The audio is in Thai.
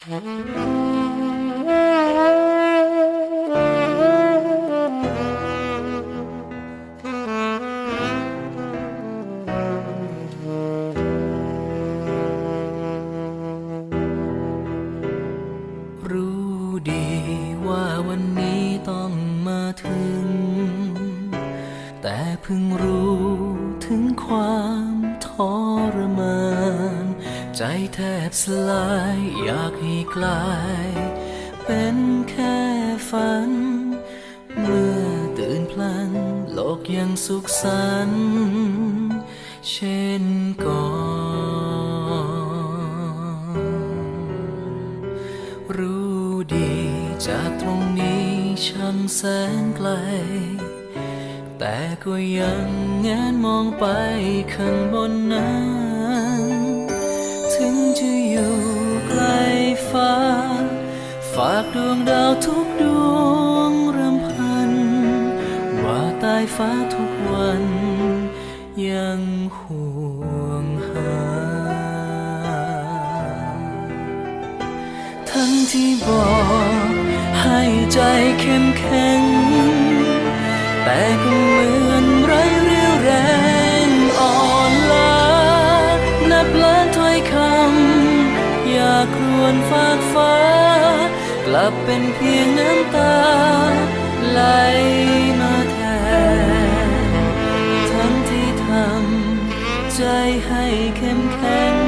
รู้ดีว่าวันนี้ต้องมาถึง แต่เพิ่งรู้ถึงความ ใจแทบสลายอยากให้กลาย เป็นแค่ฝัน เมื่อตื่นพลัน โลกยังสุขสันต์เช่นก่อนรู้ดีจากตรงนี้ช่างแสนไกล แต่ก็ยังแงนมองไปข้างบนนั้นากดวงดาวทุกดวงรำพัน ว่าใต้ฟ้าทุกวัน ยังห่วงหา ทั้งที่บอกให้ใจเข้มแข็ง แต่ก็เหมือนไรเรี่ยวแรงอ่อนล้านับล้านถ้อยคำอยากรวนฝากฟ้า ลับเป็นเพียงน้ำตาไหลมาแทนทั้งที่ทำใจให้เข้มแข็ง